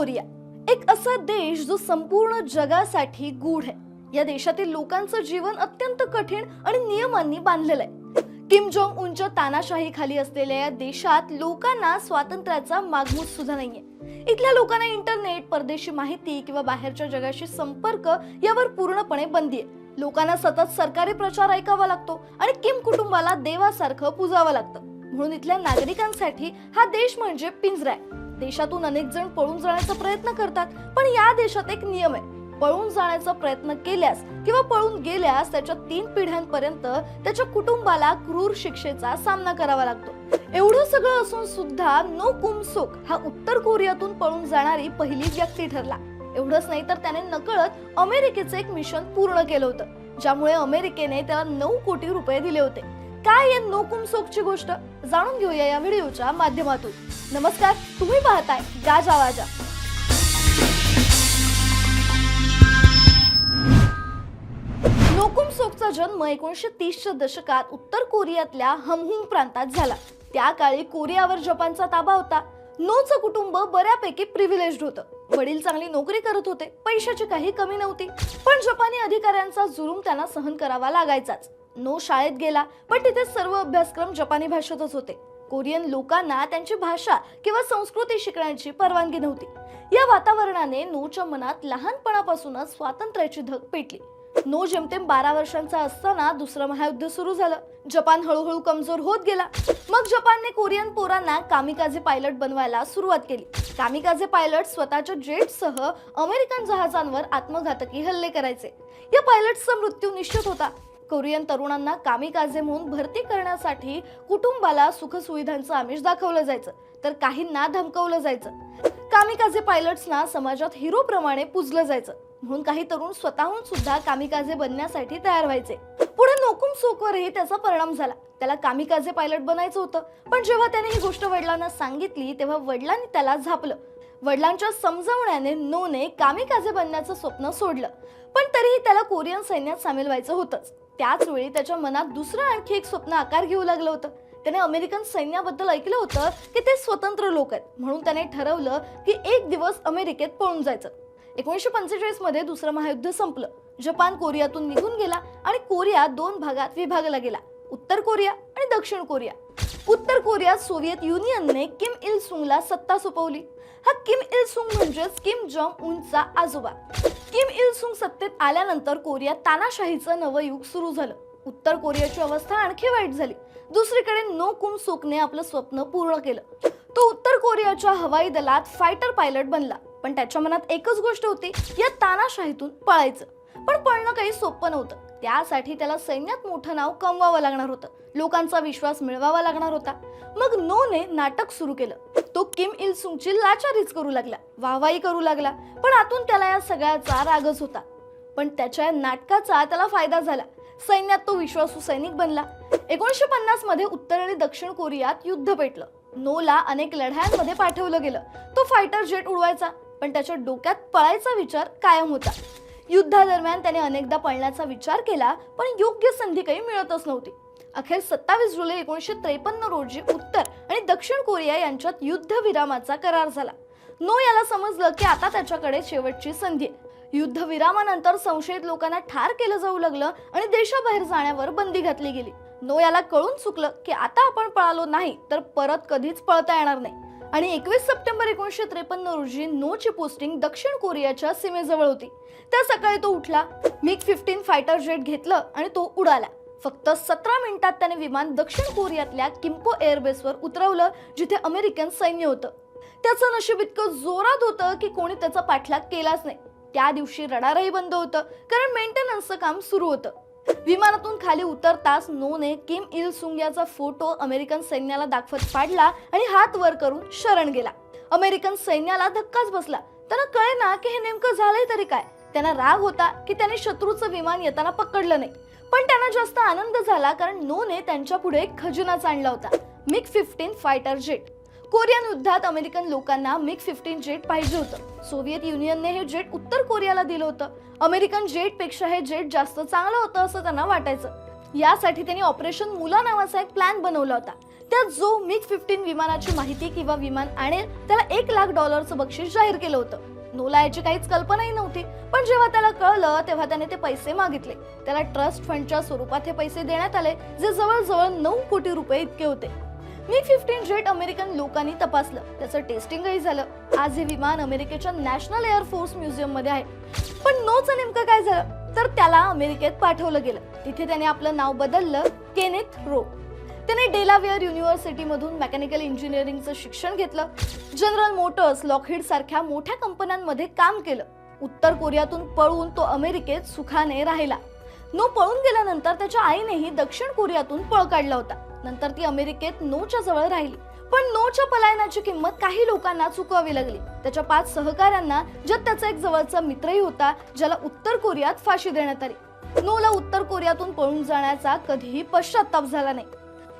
Korea. एक असा देश जो संपूर्ण जगासाठी गूढ आहे. या देशातील लोकांचं जीवन अत्यंत कठीण आणि नियमांनी बांधलेलं आहे. किम जोंग उनच्या तानाशाही खाली असलेल्या या देशात लोकांना स्वातंत्र्याचा मागमूस सुद्धा नाहीये. इथल्या लोकांना इंटरनेट परदेशी माहिती किंवा बाहेरच्या जगाशी संपर्क यावर पूर्णपणे बंदी आहे. लोकांना सतत सरकारी प्रचार ऐकावा लागतो आणि किम कुटुंबाला देवासारखं पुजावं लागतं. म्हणून इथल्या नागरिकांसाठी हा देश म्हणजे पिंजरा आहे. देशातून अनेक जण पळून जाण्याचा प्रयत्न करतात पण या देशात एक नियम आहे. पळून जाण्याचा प्रयत्न केल्यास किंवा पळून गेल्यास त्याच्या तीन पिढ्यांपर्यंत त्याच्या कुटुंबाला क्रूर शिक्षेचा सामना करावा लागतो. एवढं सगळं असून सुद्धा नो कुमसुक हा उत्तर कोरियातून पळून जाणारी पहिली व्यक्ती ठरला. एवढंच नाही तर त्याने नकळत अमेरिकेचं एक मिशन पूर्ण केलं होतं ज्यामुळे अमेरिकेने त्याला नऊ कोटी रुपये दिले होते. काय या नोकुम सोकची गोष्ट? जाणून घेऊया या व्हिडिओच्या माध्यमातून. नमस्कार तुम्ही पाहताय गाजा वाजा नोकुम सोकचा जन्म एकोणीसशे तीसच्या दशकात उत्तर कोरियातल्या हमहुंग प्रांतात झाला. त्या काळी कोरियावर जपानचा ताबा होता. नोचं कुटुंब बऱ्यापैकी प्रिव्हिलेज होतं. वडील चांगली नोकरी करत होते पैशाची काही कमी नव्हती. पण जपानी अधिकाऱ्यांचा जुलूम त्यांना सहन करावा लागायचाच. नो शाळेत गेला पण तिथे सर्व अभ्यासक्रम जपानी भाषेतच होते. कोरियन लोकांना त्यांची भाषा किंवा संस्कृती शिकण्याची परवानगी नव्हती. या वातावरणाने नोच्या मनात लहानपणापासूनच स्वातंत्र्याची धग पेटली. नो जेमतेम बारा वर्षांचा असताना दुसरं महायुद्ध सुरू झालं. जपान हळूहळू कमजोर होत गेला. मग जपानने कोरियन पोरांना कामिकाझे पायलट बनवायला सुरुवात केली. कामिकाझे पायलट स्वतःच्या जेटसह अमेरिकन जहाजांवर आत्मघातकी हल्ले करायचे. या पायलटचा मृत्यू निश्चित होता. कोरियन तरुणांना कामिकाझे म्हणून भरती करण्यासाठी कुटुंबाला सुखसुविधांचं आमिष दाखवलं जायचं तर काहींना धमकवलं जायचं. कामिकाजे पायलट्सना समाजात हिरो प्रमाणे पुजलं जायचं म्हणून काही तरुण स्वतःहून सुद्धा कामिकाजे बनण्यासाठी तयार व्हायचे. पुढे नोकुम सोकवरही त्याचा परिणाम झाला. त्याला कामिकाजे पायलट बनायचं होतं पण जेव्हा त्याने ही गोष्ट वडिलांना सांगितली तेव्हा वडिलांनी त्याला झापलं. वडिलांच्या समजावण्याने नोने कामिकाजे बनण्याचं स्वप्न सोडलं पण तरीही त्याला कोरियन सैन्यात सामील व्हायचं होतंच. त्याच वेळी त्याच्या मनात दुसरं आणखी एक स्वप्न आकार घेऊ लागलं होतं. त्याने अमेरिकन सैन्याबद्दल ऐकलं होतं की ते स्वतंत्र लोक आहेत. म्हणून त्याने ठरवलं की एक दिवस अमेरिकेत पळून जायचं. एकोणीसशे पंचेचाळीसमध्ये दुसरं महायुद्ध संपलं. जपान कोरियातून निघून गेला आणि कोरिया दोन भागात विभागला गेला. उत्तर कोरिया आणि दक्षिण कोरिया. उत्तर कोरियात सोव्हिएत युनियनने किम इल सुंगला सत्ता सोपवली. हा किम इल सुंग म्हणजेच किम जॉंग उनचा आजोबा. किम इल सुंग सत्तेत आल्यानंतर कोरियात तानाशाहीचं नवं युग सुरू झालं. उत्तर कोरियाची अवस्था आणखी वाईट झाली. दुसरीकडे नो कुम सुकने आपलं स्वप्न पूर्ण केलं. तो उत्तर कोरियाच्या हवाई दलात फायटर पायलट बनला. पण त्याच्या मनात एकच गोष्ट होती या तानाशाहीतून पळायचं. पण पळणं काही सोपं नव्हतं. त्यासाठी त्याला सैन्यात मोठं नाव कमवावं लागणार होतं. लोकांचा विश्वास मिळवावा लागणार होता. मग नोने नाटक सुरू केलं. तो किम इल सुंगची लाचारीच करू लागला वाहवाही करू लागला. पण आतून त्याला या सगळ्याचा रागच होता. पण त्याच्या या नाटकाचा त्याला फायदा झाला. सैन्यात तो विश्वासू सैनिक बनला. एकोणीसशे पन्नासमध्ये उत्तर आणि दक्षिण कोरियात युद्ध पेटलं. नोला अनेक लढायांमध्ये पाठवलं गेलं. तो फायटर जेट उडवायचा पण त्याच्या डोक्यात पळायचा विचार कायम होता. युद्धादरम्यान त्याने अनेकदा पळण्याचा विचार केला पण योग्य संधी काही मिळतच नव्हती. अखेर सत्तावीस जुलै एकोणीसशे त्रेपन्न रोजी उत्तर आणि दक्षिण कोरिया यांच्यात युद्धविरामाचा करार झाला. नो याला समजलं की आता त्याच्याकडे शेवटची संधी आहे. युद्धविरामानंतर संशयित लोकांना ठार केलं जाऊ लागलं आणि देशाबाहेर जाण्यावर बंदी घातली गेली. नो याला कळून चुकलं की आता आपण पळालो नाही तर परत कधीच पळता येणार नाही. आणि एकवीस सप्टेंबर एकोणीसशे त्रेपन्न रोजी नोची पोस्टिंग दक्षिण कोरियाच्या सीमेजवळ होती. त्या सकाळी तो उठला मिग फिफ्टीन फायटर जेट घेतलं आणि तो उडाला. फक्त सतरा मिनिटात त्याने विमान दक्षिण कोरियातल्या किम्पो एअरबेसवर उतरवलं जिथे अमेरिकन सैन्य होतं. त्याचं नशीब इतकं जोरात होतं की कोणी त्याचा पाठलाग केलाच नाही. त्या दिवशी रडारही बंद होतं कारण मेंटेनन्सचं काम सुरू होतं. विमानातून खाली उतरताच नोने किम इल सुंग याचा फोटो अमेरिकन सैन्याला दाखवत पाडला आणि हात वर करून शरण गेला. अमेरिकन सैन्याला धक्काच बसला. त्यांना कळे ना की हे नेमकं झालंय तरी काय. त्यांना राग होता की त्याने शत्रूचं विमान येताना पकडलं नाही. पण त्यांना जास्त आनंद झाला कारण नोने त्यांच्या पुढे एक खजिनाच आणला होता. MiG fifteen fighter jet. Korean युद्धात अमेरिकन लोकांना मिग फिफ्टीन जेट पाहिजे होतं. सोव्हिएत युनियनने हे जेट उत्तर कोरियाला दिलं होतं. अमेरिकन जेटपेक्षा हे जेट जास्त चांगलं होतं असं त्यांना वाटायचं. यासाठी त्यांनी ऑपरेशन मुला नावाचा एक प्लॅन बनवला होता. त्यात जो मिग फिफ्टीन विमानाची माहिती किंवा विमान आणेल त्याला एक लाख डॉलरचं बक्षीस जाहीर केलं होतं. नोला याची काहीच कल्पनाही नव्हती. पण जेव्हा त्याला कळलं तेव्हा त्याने ते पैसे मागितले. त्याला ट्रस्ट फंडच्या स्वरूपात हे पैसे देण्यात आले जे जवळजवळ नऊ कोटी रुपये इतके होते. मी फिफ्टीन जेट अमेरिकन लोकांनी तपासलं. त्याचं टेस्टिंगही झालं. आज हे विमान अमेरिकेच्या नॅशनल एअरफोर्स म्युझियममध्ये आहे. पण नोचं नेमकं काय झालं? तर त्याला अमेरिकेत पाठवलं गेलं. तिथे त्याने आपलं नाव बदललं केनेथ रो. त्याने डेलावेअर युनिव्हर्सिटीमधून मेकॅनिकल इंजिनिअरिंगचं शिक्षण घेतलं. जनरल मोटर्स लॉकहीड सारख्या मोठ्या कंपन्यांमध्ये काम केलं. उत्तर कोरियातून पळून तो अमेरिकेत सुखाने राहिला. नो पळून गेल्यानंतर त्याच्या आईनेही दक्षिण कोरियातून पळ काढला होता. नंतर ती अमेरिकेत नोच्या जवळ राहिली. पण नोच्या पलायनाची किंमत काही लोकांना चुकवावी लागली. त्याच्या पाच सहकाऱ्यांना ज्यात त्याचा एक जवळचा मित्रही होता ज्याला उत्तर कोरियात फाशी देण्यात आली. नोला उत्तर कोरियातून पळून जाण्याचा कधीही पश्चाताप झाला नाही.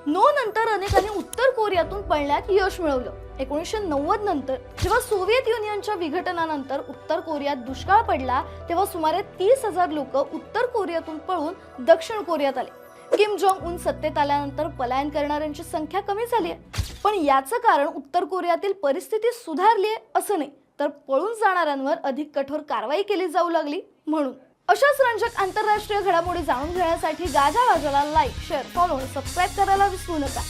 नो नंतर अनेकांनी उत्तर कोरियातून पळण्यात यश मिळवलं. एकोणीसशे नव्वद नंतर जेव्हा सोव्हिएत युनियनच्या विघटनानंतर उत्तर कोरियात दुष्काळ पडला तेव्हा सुमारे तीस हजार लोक उत्तर कोरियातून पळून दक्षिण कोरियात आले. किम जोंग उन सत्तेत आल्यानंतर पलायन करणाऱ्यांची संख्या कमी झाली आहे पण याचं कारण उत्तर कोरियातील परिस्थिती सुधारली आहे असं नाही तर पळून जाणाऱ्यांवर अधिक कठोर कारवाई केली जाऊ लागली म्हणून. अशाच रंजक आंतरराष्ट्रीय घडामोडी जाणून घेण्यासाठी गाजा बाजूला लाईक शेअर फॉलो सबस्क्राईब करायला विसरू नका.